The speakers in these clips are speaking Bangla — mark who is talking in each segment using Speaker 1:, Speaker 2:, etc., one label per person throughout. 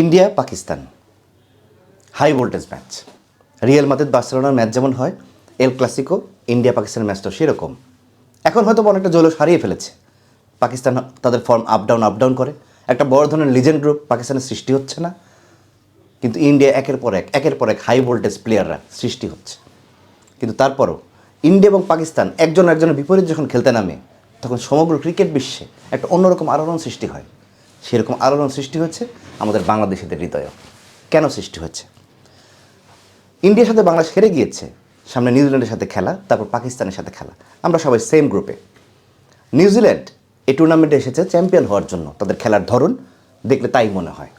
Speaker 1: India, Pakistan. High voltage match real Madrid বার্সেলোনার ম্যাচ যেমন হয় এল ক্লাসিকো ইন্ডিয়া পাকিস্তানের ম্যাচটা সেরকম। এখন হয়তো অনেকটা জলস হারিয়ে ফেলেছে। পাকিস্তান তাদের form up down up down করে। একটা বড় ধরনের লিজেন্ড গ্রুপ পাকিস্তানের সৃষ্টি হচ্ছে না। কিন্তু ইন্ডিয়া একের পর এক, একের পর এক হাই ভোল্টেজ প্লেয়াররা সৃষ্টি হচ্ছে। কিন্তু তারপরও ইন্ডিয়া এবং পাকিস্তান একজন একজনের বিপরীত যখন খেলতে নামে, তখন সমগ্র ক্রিকেট বিশ্বে একটা অন্যরকম আলোড়ন সৃষ্টি হয়। সেরকম আলোড়ন সৃষ্টি হচ্ছে আমাদের বাংলাদেশিদের হৃদয়েও। কেন সৃষ্টি হচ্ছে? ইন্ডিয়ার সাথে বাংলাদেশ হেরে গিয়েছে, সামনে নিউজিল্যান্ডের সাথে খেলা, তারপর পাকিস্তানের সাথে খেলা। আমরা সবাই সেম গ্রুপে নিউজিল্যান্ড এই টুর্নামেন্টে এসেছে চ্যাম্পিয়ন হওয়ার জন্য। তাদের খেলার ধরন দেখলে তাই মনে হয়।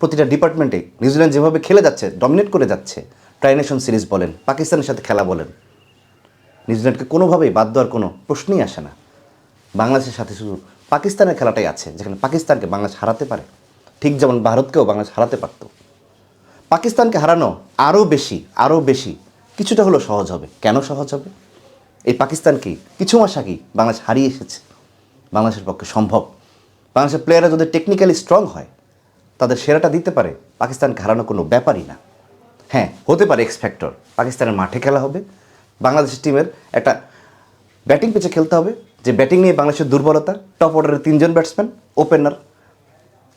Speaker 1: প্রতিটা ডিপার্টমেন্টে নিউজিল্যান্ড যেভাবে খেলে যাচ্ছে ডমিনেট করে যাচ্ছে ট্রাইনেশন সিরিজ বলেন, পাকিস্তানের সাথে খেলা বলেন, নিউজিল্যান্ডকে কোনোভাবেই বাদ দেওয়ার কোনো প্রশ্নই আসে না। বাংলাদেশের সাথে শুধু পাকিস্তানের খেলাটাই আছে, যেখানে পাকিস্তানকে বাংলাদেশ হারাতে পারে। ঠিক যেমন ভারতকেও বাংলাদেশ হারাতে পারত। পাকিস্তানকে হারানো আরও বেশি আরও বেশি, কিছুটা হলেও সহজ হবে। কেন সহজ হবে? এই পাকিস্তানকে কিছু মাস আগেই বাংলাদেশ হারিয়ে এসেছে। বাংলাদেশের পক্ষে সম্ভব। বাংলাদেশের প্লেয়াররা যদি টেকনিক্যালি স্ট্রং হয়, তাদের সেরাটা দিতে পারে, পাকিস্তানকে হারানো কোনো ব্যাপারই না। হ্যাঁ হতে পারে এক্স ফ্যাক্টর পাকিস্তানের মাঠে খেলা হবে। বাংলাদেশের টিমের একটা ব্যাটিং পিচে খেলতে হবে। যে ব্যাটিং নিয়ে বাংলাদেশের দুর্বলতা টপ অর্ডারের তিনজন batsman opener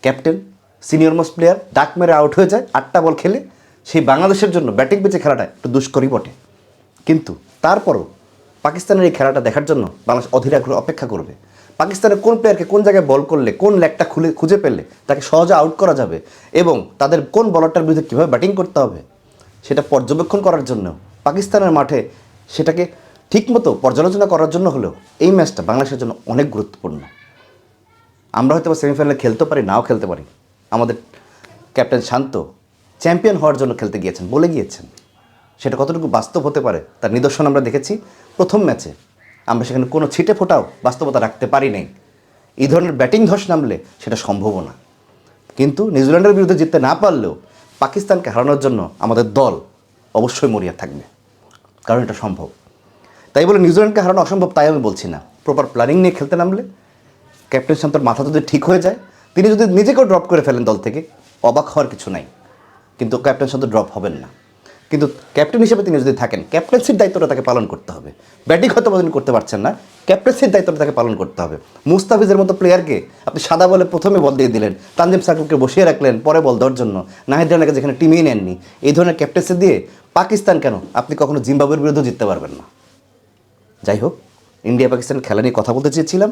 Speaker 1: captain senior most player duck মেরে আউট হয়ে যায়, আটটা বল খেলে, সেই বাংলাদেশের জন্য ব্যাটিং পিচে খেলাটা একটু দুষ্করই বটে। কিন্তু তারপরও পাকিস্তানের এই খেলাটা দেখার জন্য বাংলাদেশ অধীর আগ্রহে অপেক্ষা করবে। পাকিস্তানের কোন প্লেয়ারকে কোন জায়গায় বল করলে, কোন লেগটা খুলে, খুঁজে পেলে, তাকে সহজে আউট করা যাবে এবং তাদের কোন বলারটার বিরুদ্ধে কীভাবে ব্যাটিং করতে হবে, সেটা পর্যবেক্ষণ করার জন্য পাকিস্তানের মাঠে সেটাকে ঠিকমতো পর্যালোচনা করার জন্য হলেও এই ম্যাচটা বাংলাদেশের জন্য অনেক গুরুত্বপূর্ণ। আমরা হয়তো সেমিফাইনালে খেলতে পারি, নাও খেলতে পারি। আমাদের ক্যাপ্টেন শান্ত চ্যাম্পিয়ন হওয়ার জন্য খেলতে গিয়েছেন বলে গিয়েছেন। সেটা কতটুকু বাস্তব হতে পারে তার নিদর্শন আমরা দেখেছি। প্রথম ম্যাচে আমরা সেখানে কোনো ছিটে ফোটাও বাস্তবতা রাখতে পারি নাই। এই ধরনের ব্যাটিং ধস নামলে সেটা সম্ভবও না। কিন্তু নিউজিল্যান্ডের বিরুদ্ধে জিততে না পারলেও পাকিস্তানকে হারানোর জন্য আমাদের দল অবশ্যই মরিয়া থাকবে। কারণ এটা সম্ভব। তাই বলে নিউজিল্যান্ডকে হারানো অসম্ভব তাই আমি বলছি না। প্রপার প্ল্যানিং নিয়ে খেলতে নামলে ক্যাপ্টেন শান্তর মাথা যদি ঠিক হয়ে যায়, তিনি যদি নিজেকেও ড্রপ করে ফেলেন দল থেকে, অবাক হওয়ার কিছু নাই। কিন্তু ক্যাপ্টেন শান্ত ড্রপ হবেন না। কিন্তু ক্যাপ্টেন হিসেবে তিনি যদি থাকেন ক্যাপ্টেন্সির দায়িত্বটা তাকে পালন করতে হবে। ব্যাটিং হয়তো তিনি করতে পারছেন না ক্যাপ্টেন্সির দায়িত্বটা তাকে পালন করতে হবে। মুস্তাফিজের মতো প্লেয়ারকে আপনি সাদা বলে প্রথমে বল দিয়ে দিলেন, তানজিম সাকিবকে বসিয়ে রাখলেন, পরে বল দেওয়ার জন্য। নাহিদ রানাকে যেখানে টিমিয়ে নেননি, এই ধরনের ক্যাপ্টেন্সি দিয়ে পাকিস্তান কেন? আপনি কখনো জিম্বাবুয়ের বিরুদ্ধে জিততে পারবেন না। যাই হোক, ইন্ডিয়া পাকিস্তান খেলা নিয়ে কথা বলতে চেয়েছিলাম।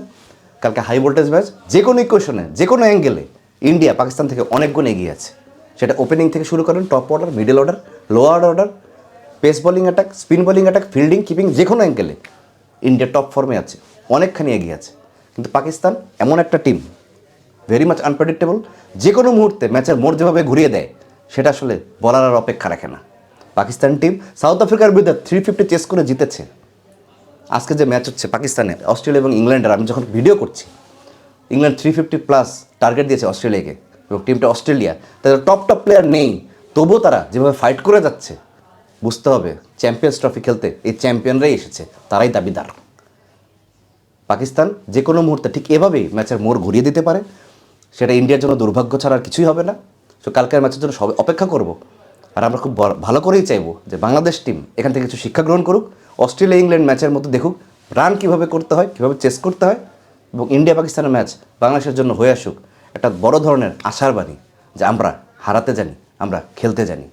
Speaker 1: কালকে হাই ভোল্টেজ ম্যাচ যে কোনো ইকুয়েশনে যে কোনো অ্যাঙ্গেলে ইন্ডিয়া পাকিস্তান থেকে অনেক গুণ এগিয়ে আছে। সেটা ওপেনিং থেকে শুরু করেন top order middle order lower order pace bowling attack spin bowling attack fielding keeping যে কোনো অ্যাঙ্গেলে ইন্ডিয়া টপ ফর্মে আছে, অনেকখানি এগিয়ে আছে। কিন্তু পাকিস্তান এমন একটা টিম ভেরি মাচ আনপ্রেডিক্টেবল যে কোনো মুহূর্তে ম্যাচের মোড় যেভাবে ঘুরিয়ে দেয়, সেটা আসলে বলার আর অপেক্ষা রাখে না। পাকিস্তান টিম সাউথ আফ্রিকার বিরুদ্ধে থ্রি ফিফটি চেস করে জিতেছে। আজকে যে ম্যাচ হচ্ছে পাকিস্তানের, অস্ট্রেলিয়া এবং ইংল্যান্ডের, আমি যখন ভিডিও করছি, England three fifty plus target দিয়েছে অস্ট্রেলিয়াকে এবং টিমটা অস্ট্রেলিয়া, তাদের টপ টপ প্লেয়ার নেই, তবুও তারা যেভাবে ফাইট করে যাচ্ছে, বুঝতে হবে চ্যাম্পিয়ন্স ট্রফি খেলতে এই চ্যাম্পিয়নরাই এসেছে, তারাই দাবিদার। পাকিস্তান যে কোনো মুহূর্তে ঠিক এভাবেই ম্যাচের মোড় ঘুরিয়ে দিতে পারে, সেটা ইন্ডিয়ার জন্য দুর্ভাগ্য ছাড়া আর কিছুই হবে না। তো কালকের ম্যাচের জন্য সবাই অপেক্ষা করব, আর আমরা খুব ভালো করেই চাইব যে বাংলাদেশ টিম এখান থেকে কিছু শিক্ষা গ্রহণ করুক অস্ট্রেলিয়া ইংল্যান্ড ম্যাচের মতো দেখুক রান কীভাবে করতে হয়, কীভাবে চেস করতে হয়, এবং ইন্ডিয়া পাকিস্তানের ম্যাচ বাংলাদেশের জন্য হয়ে আসুক, একটা বড় ধরনের আশার বাণী যে আমরা হারাতে জানি, আমরা খেলতে জানি।